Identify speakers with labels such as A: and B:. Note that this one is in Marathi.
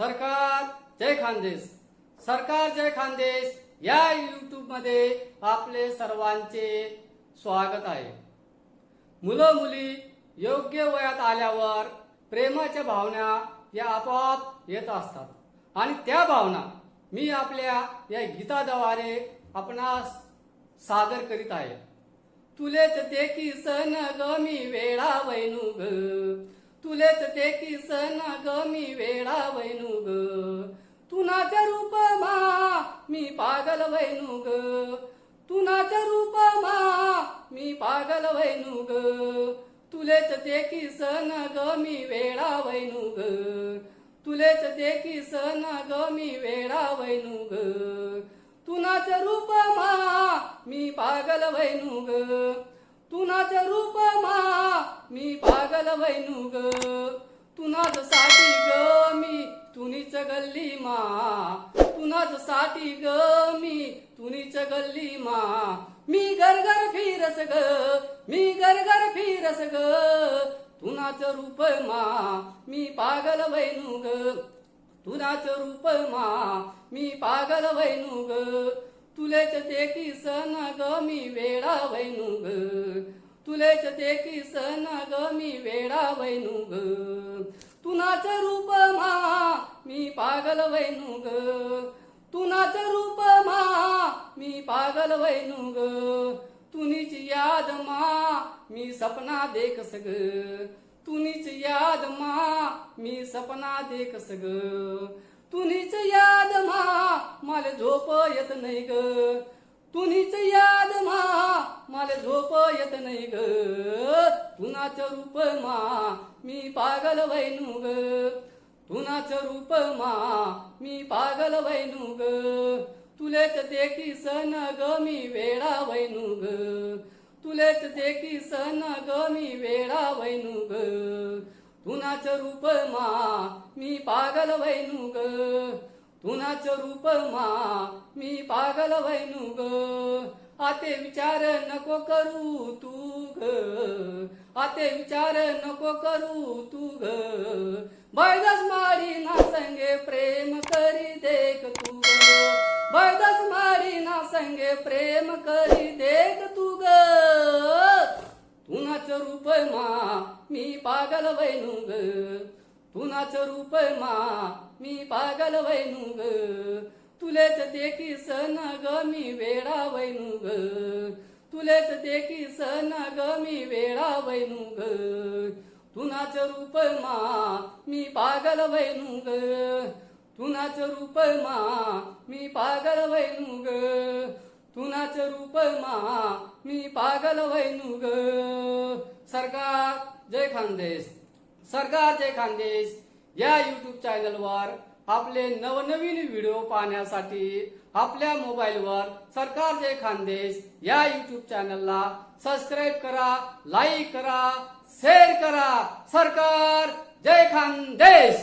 A: सरकार जय खानदेश. सरकार जय खानदेश या यूट्यूबमध्ये आपले सर्वांचे स्वागत आहे. मुलं मुली योग्य वयात आल्यावर प्रेमाच्या भावना या आपोआप येत असतात. आणि त्या भावना मी आपल्या या गीताद्वारे आपणास सादर करीत आहे. तुलेच देखी सन गमी मी वेळा वैनु ग. तुलेच ते किसन सन ग मी वेळा वैनू ग. तुनाच्या रूप मा मी पागल वैनु ग. तुनाच्या रूप मा मी पागल वैनु ग. तुलेच ते किसन सन ग मी वेळा वैनू ग. तुलेच ते किसन सन ग मी वेळा वैनू ग. तुनाच्या रूप मा मी पागल वैनु ग. तुनाचं रूप मा मी पागल वैनू ग. तुनाच साठी ग मी तुनीच गल्ली मा. तुनाच साठी ग मी तुनीच गल्ली मा. मी गरगर फिरस ग मी गरगर फिरस ग. तुनाचं रूप मा मी पागल वैनू ग. तुनाचं रूप मा मी पागल वैनू ग. तुलेच ते की सन ग मी वेडा वैनू ग. तुलेच ते की सन ग मी वेडा वैनू ग. तुनाच रूप मा मी पागल वैनू ग. तुनाच रूप मा मी पागल वैनू ग. तुनीच याद मा मी सपना देखस ग. तुनीच याद मा मी सपना देखस ग. तुनीच मला झोप येत नाही ग. तुनीच याद मा मला झोप येत नाही ग. तुनाच रूप मा मी पागल वैनू ग. तुनाच रूप मा मी पागल वैनू ग. तुलेच देखी सन ग मी वेळा वैनू ग. तुलेच देखी सन ग मी वेळा वैनू ग. तुनाच रूप मा मी पागल वैनू ग. तुनाचं रूप मा मी पागल वैनु ग. आते विचार नको करू तू ग. आते विचार नको करू तू ग. बैदस माडी ना संगे प्रेम करी देख तू ग. बैदस माडी ना संगे प्रेम करी देख तू ग. तुनाचं रूप मा मी पागल वैनु ग. तुनाचं रूप मा मी पागल वैनु ग. तुलेच ते की सन ग मी वेळा वैनू ग. तुलेच ते की सन ग मी वेळा वैनू ग. तुनाचं रूप मा मी पागल वैनू ग. तुनाचं रूप मा मी पागल वैनू ग. तुनाचं रूप मा मी पागल वैनू ग. सरकार जय खानदेश. सरकार जय खानदेश. या युट्यूब चॅनलवर आपले नवनवीन व्हिडिओ पाहण्यासाठी आपल्या मोबाईलवर सरकार जय खानदेश या युट्यूब चॅनलला सबस्क्राईब करा लाईक करा शेअर करा. सरकार जय खानदेश!